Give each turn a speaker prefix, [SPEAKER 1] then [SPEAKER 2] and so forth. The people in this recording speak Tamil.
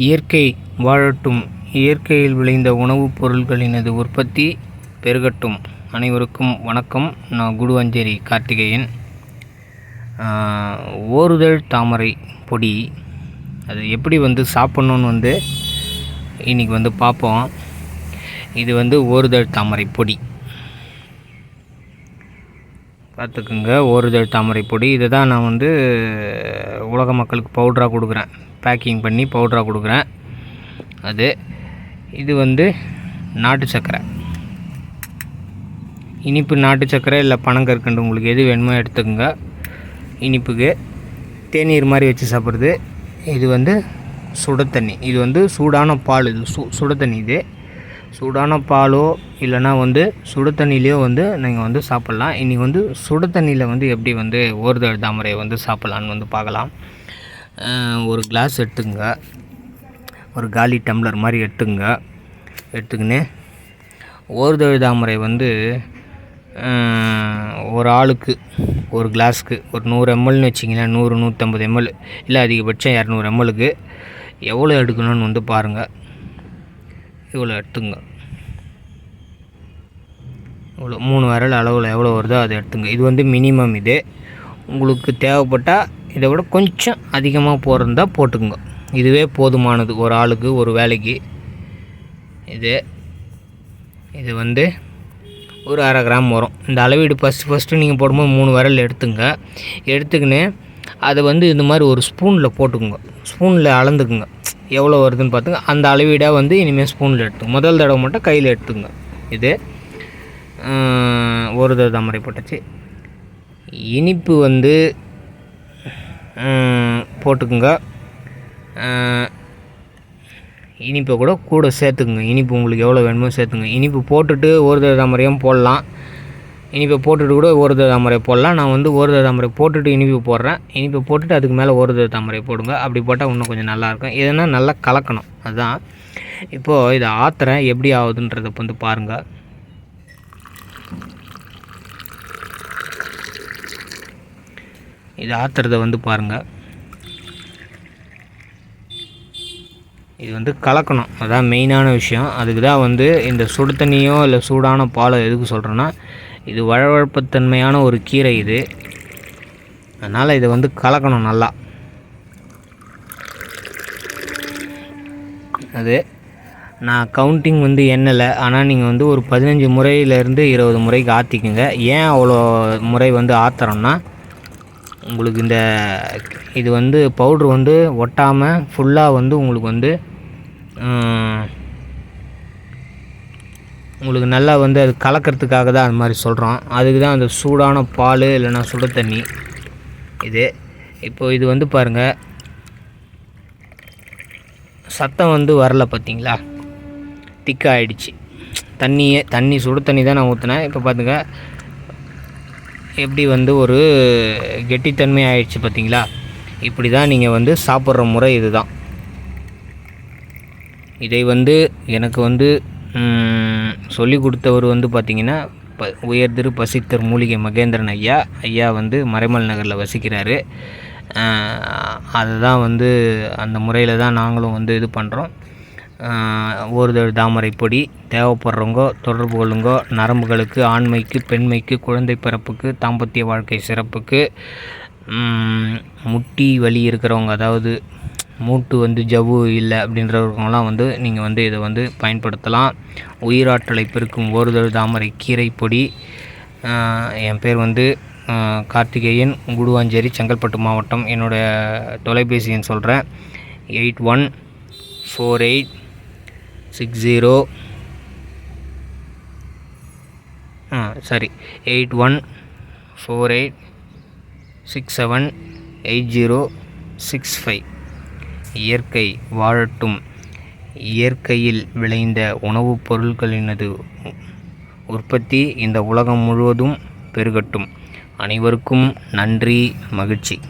[SPEAKER 1] இயற்கை வாழட்டும். இயற்கையில் விளைந்த உணவுப் பொருள்களினது உற்பத்தி பெருகட்டும். அனைவருக்கும் வணக்கம். நான் குடுவஞ்சேரி கார்த்திகேயன். ஓருதழ் தாமரை பொடி. அது எப்படி வந்து சாப்பிட்ணுன்னு வந்து இன்றைக்கி வந்து பார்ப்போம். இது வந்து ஓருதழ் தாமரை பொடி. பார்த்துக்குங்க. ஓருதழ் தாமரை பொடி. இதை தான் நான் வந்து உலக மக்களுக்கு பவுட்ராக கொடுக்குறேன். பேக்கிங் பண்ணி பவுட்ராக கொடுக்குறேன். அது இது வந்து நாட்டு சர்க்கரை இனிப்பு நாட்டு சர்க்கரை இல்லை பனங்கற்கண்டு உங்களுக்கு எது வேணுமோ எடுத்துக்கோங்க. இனிப்புக்கு தேநீர் மாதிரி வச்சு சாப்பிட்றது. இது வந்து சுட தண்ணி. இது வந்து சூடான பால். இது சு சுட தண்ணி இது. சூடான பாலோ இல்லைனா வந்து சுடு தண்ணியிலையோ வந்து நீங்கள் வந்து சாப்பிட்லாம். இன்றைக்கி வந்து சுடு தண்ணியில் வந்து எப்படி வந்து ஓர்தல் தாமரையை வந்து சாப்பிட்லான்னு வந்து பார்க்கலாம். ஒரு கிளாஸ் எடுத்துங்க. ஒரு காலி டம்ளர் மாதிரி எடுத்துங்க. எடுத்துக்கின்னு ஒரு தாமரை வந்து ஒரு ஆளுக்கு ஒரு கிளாஸ்க்கு ஒரு நூறு எம்எல்னு வச்சிங்களேன் நூறு நூற்றம்பது எம்எல் இல்லை அதிகபட்சம் இரநூறு எம்எல்லுக்கு எவ்வளோ எடுக்கணும்னு வந்து பாருங்கள் இவ்வளோ எடுத்துங்க. இவ்வளோ மூணு விரல் அளவில் எவ்வளோ வருதோ அதை எடுத்துங்க. இது வந்து மினிமம் இது. உங்களுக்கு தேவைப்பட்டால் இதை விட கொஞ்சம் அதிகமாக போகிறதா போட்டுக்குங்க. இதுவே போதுமானது. ஒரு ஆளுக்கு ஒரு வேலைக்கு. இது இது வந்து ஒரு அரை கிராம் வரும். இந்த அளவீடு ஃபஸ்ட்டு ஃபஸ்ட்டு நீங்கள் போடும்போது மூணு விரல் எடுத்துங்க. எடுத்துக்கின்னு அதை வந்து இந்த மாதிரி ஒரு ஸ்பூனில் போட்டுக்குங்க. ஸ்பூனில் அளந்துக்குங்க. எவ்வளோ வருதுன்னு பார்த்துங்க அந்த அளவீடாக வந்து இனிமேல் ஸ்பூனில் எடுத்துங்க. முதல் தடவை மட்டும் கையில் எடுத்துங்க. இது ஒரு தடவை தாமரை இனிப்பு வந்து போட்டுக்குங்க. இனிப்பை கூட கூட சேர்த்துக்குங்க. இனிப்பு உங்களுக்கு எவ்வளோ வேணுமோ சேர்த்துங்க இனிப்பு போட்டுட்டு ஒரு தடவை தாமரையும் போடலாம். இனிப்பை போட்டுட்டு கூட ஒரு தடவை தாமரை போடலாம். நான் வந்து ஒரு தடவை தாமரை போட்டுட்டு இனிப்பு போடுறேன். இனிப்பை போட்டுட்டு அதுக்கு மேலே ஒரு தடவை தாமரை போடுங்க. அப்படி போட்டால் இன்னும் கொஞ்சம் நல்லாயிருக்கும் எதுனா நல்லா கலக்கணும். அதுதான் இப்போது இதை ஆத்திரம் எப்படி ஆகுதுன்றதை வந்து பாருங்கள் இது ஆத்துறத வந்து பாருங்கள் இது வந்து கலக்கணும். அதான் மெயினான விஷயம். அதுக்கு தான் வந்து இந்த சுடு தண்ணியோ இல்லை சூடான பாலோ எதுக்கு சொல்கிறேன்னா இது வழவழப்புத்தன்மையான ஒரு கீரை இது. அதனால் இதை வந்து கலக்கணும் நல்லா. அது நான் கவுண்டிங் வந்து எண்ணலை. ஆனால் நீங்கள் வந்து ஒரு பதினஞ்சு முறையிலேருந்து இருபது முறைக்கு ஆற்றிக்குங்க ஏன் அவ்வளோ முறை வந்து ஆற்றுறோன்னா உங்களுக்கு இந்த இது வந்து பவுட்ரு வந்து ஒட்டாமல் ஃபுல்லாக வந்து உங்களுக்கு வந்து உங்களுக்கு நல்லா வந்து அது கலக்கிறதுக்காக தான் அது மாதிரி சொல்கிறோம் அதுக்கு தான் அந்த சூடான பால் இல்லைன்னா சுட தண்ணி. இது. இப்போது இது வந்து பாருங்கள் சத்தம் வந்து வரல பார்த்தீங்களா திக்காகிடுச்சு தண்ணியே தண்ணி சுடு தண்ணி தான் நான் ஊற்றினேன் இப்போ பார்த்துங்க எப்படி வந்து ஒரு கெட்டித்தன்மை ஆயிடுச்சு பார்த்தீங்களா? இப்படி தான் நீங்கள் வந்து சாப்பிட்ற முறை இது தான் இதை வந்து எனக்கு வந்து சொல்லி கொடுத்தவர் வந்து பார்த்திங்கன்னா ப உயர்திரு பசித்தர் மூலிகை மகேந்திரன் ஐயா. ஐயா வந்து மறைமல் நகரில் வசிக்கிறாரு. அதுதான் வந்து அந்த முறையில் தான் நாங்களும் வந்து இது பண்ணுறோம் ஓருதழ் தாமரை பொடி தேவைப்படுறவங்க தொடர்பு கொள்ளுங்க. நரம்புகளுக்கு ஆண்மைக்கு பெண்மைக்கு குழந்தை பிறப்புக்கு தாம்பத்திய வாழ்க்கை சிறப்புக்கு முட்டி வலி இருக்கிறவங்க அதாவது மூட்டு வந்து ஜவ்வு இல்லை அப்படின்றவங்களாம் வந்து நீங்கள் வந்து இதை வந்து பயன்படுத்தலாம். உயிராற்றலை பெருக்கும் ஓருதழ் தாமரை கீரை பொடி. என் பேர் வந்து கார்த்திகேயன் குடுவாஞ்சேரி செங்கல்பட்டு மாவட்டம். என்னுடைய தொலைபேசி எண் சொல்கிறேன் eight one four eight six zero. ஆ சரி. Eight one four eight six seven eight zero six five. இயற்கை வாழட்டும். இயற்கையில் விளைந்த உணவுப் பொருட்களினது உற்பத்தி இந்த உலகம் முழுவதும் பெருகட்டும். அனைவருக்கும் நன்றி மகிழ்ச்சி.